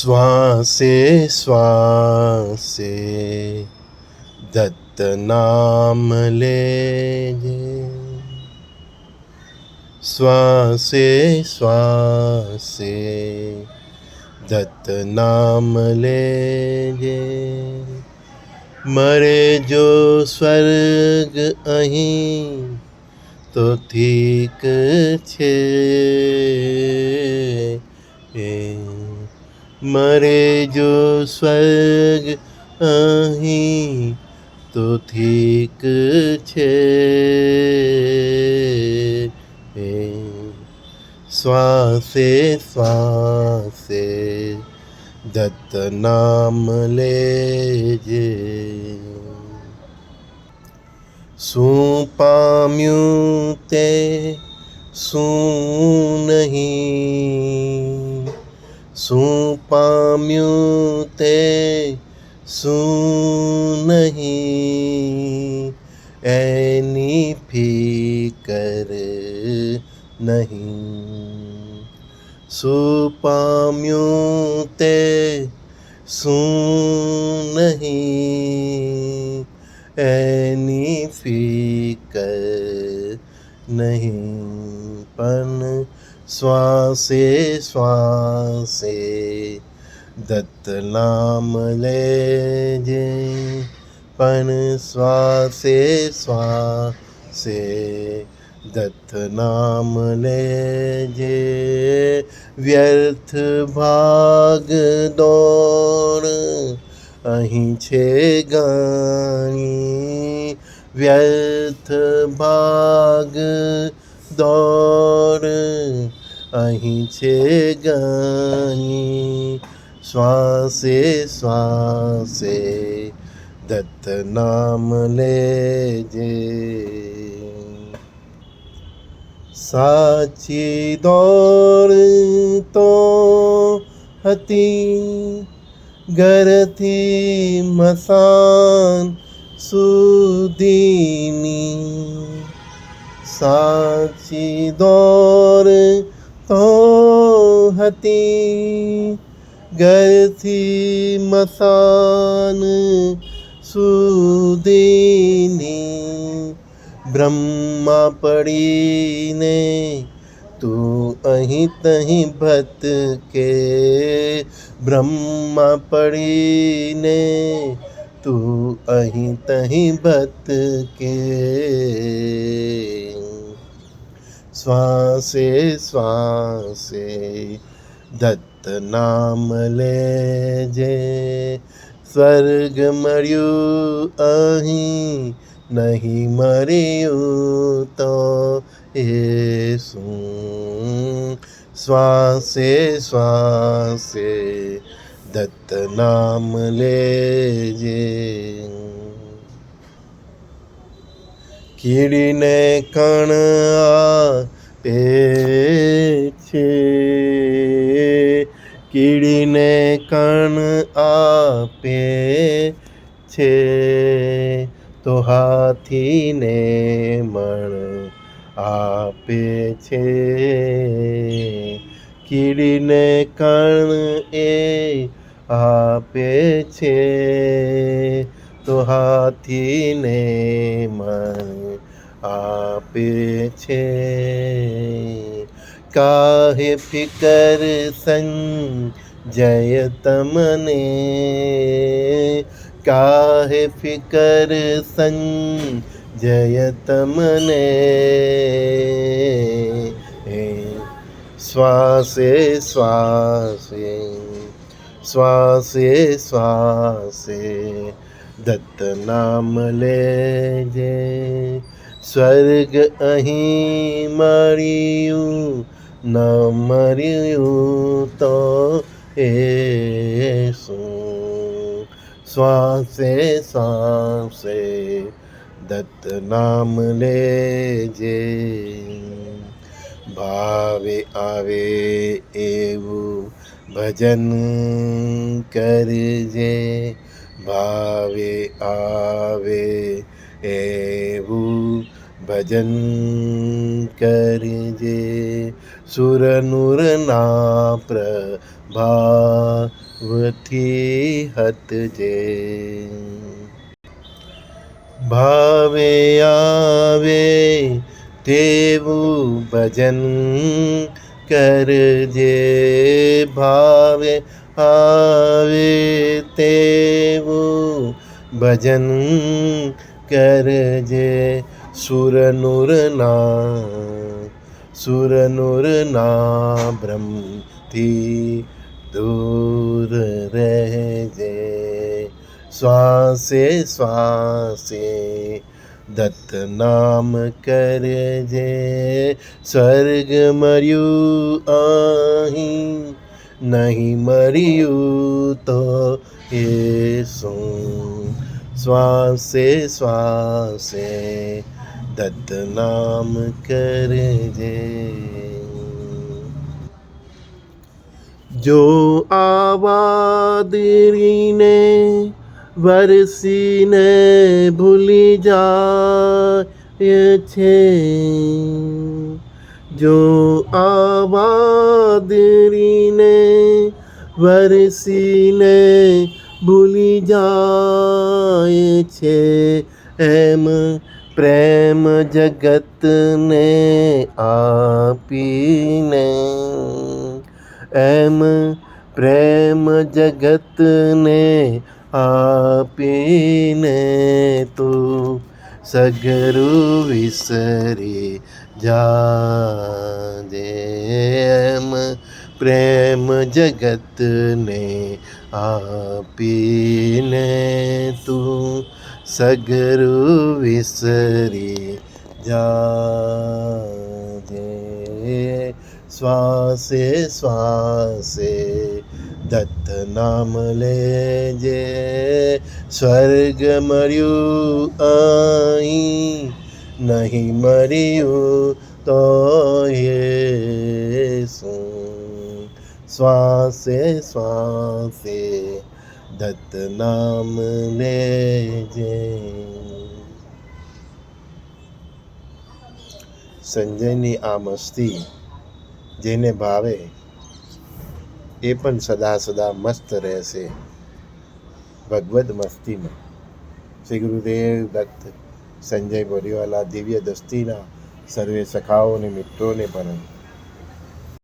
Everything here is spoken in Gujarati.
શ્વાસે શ્વાસે, દત્ત નામ લેજે. શ્વાસે શ્વાસે, દત્ત નામ લેજે. મરે જો સ્વર્ગ અહીં, તો ઠીક છે. એ મરે જો સ્વર્ગ અહીં તો ઠીક છે શ્વાસે શ્વાસે દત્ત નામ લેજે શું પામ્યું તે શું નહીં શું પામ્યું તે શું નહીં એની ફિકર નહીં શું પામ્યું તે શું નહીં એની ફિકર નહીં પણ શ્વાસે શ્વાસે, દત્ત નામ લેજે. પણ શ્વાસે શ્વાસે, દત્ત નામ લેજે. વ્યર્થ ભાગ દોડ, અહીં છે ગાણી. વ્યર્થ ભાગ દોડ. અહીં છે ગાણી શ્વાસે શ્વાસે દત્ત નામ લેજે. સાચી દોડ તો હતી ઘરથી મસાન સુધીની. સાચી દોર તો હતી ઘરથી મસાન સુધીની બ્રહ્મા પડીને તું અહીં તહીં ભટકે બ્રહ્મા પડીને તું અહીં તહીં ભટકે શ્વાસે શ્વાસે દત્ત નામ લેજે સ્વર્ગ મળ્યું અહીં નહીં મર્યું તો એ શું શ્વાસે શ્વાસે દત્ત નામ લેજે કીડીને કણ આપે છે. કીડીને કણ આપે છે. તો હાથીને મણ આપે છે. કીડીને કણ એ આપે છે. તો હાથીને મન આપે છે કાહે ફિકર સંજય તમને કાહે ફિકર સંજય તમને શ્વાસે શ્વાસે શ્વાસે શ્વાસે દત્ત નામ લેજે સ્વર્ગ અહીં મળ્યું ન મર્યું તો એ શું શ્વાસે શ્વાસે દત્ત નામ લેજે ભાવે આવે એવું ભજન કરજે ભાવે, આવે એવું ભજન કરજે. સુર નૂરના પ્રભા વથી હતજે ભાવે, આવે તેવું ભજન કરજે. ભાવે આવે તેવું ભજન કરજે. સુર નૂરના સુર નૂરના બ્રહ્મથી દૂર રહેજે. શ્વાસે શ્વાસે દત્ત નામ કરજે. સ્વર્ગ મર્યું અહીં નહીં મર્યું તો એ શું શ્વાસે શ્વાસે દત્ત નામ કરજે જો આવાદરીને વરસીને ભૂલી જાય છે જો આવાદરીને વરસીને ભૂલી જાય છે એમ પ્રેમ જગતને આપીને એમ પ્રેમ જગતને આપીને તું સગરું વિસરી જાજે એમ પ્રેમ જગતને આપીને તું સગરું વિસરી જાજે શ્વાસે શ્વાસે દત્ત નામ લેજે. સ્વર્ગ મળ્યું અહીં, નહીં મળ્યું તો હે શ્વાસે શ્વાસે દત્ત નામ લેજે. સંજયની આ મસ્તી જેને ભાવે એ પણ સદા સદા મસ્ત રહેશે. ભગવદ મસ્તીમાં શ્રી ગુરુદેવ દત્ત, સંજય બોરીવાલા દિવ્ય દસ્તીના સર્વે સખાઓને, મિત્રોને પણ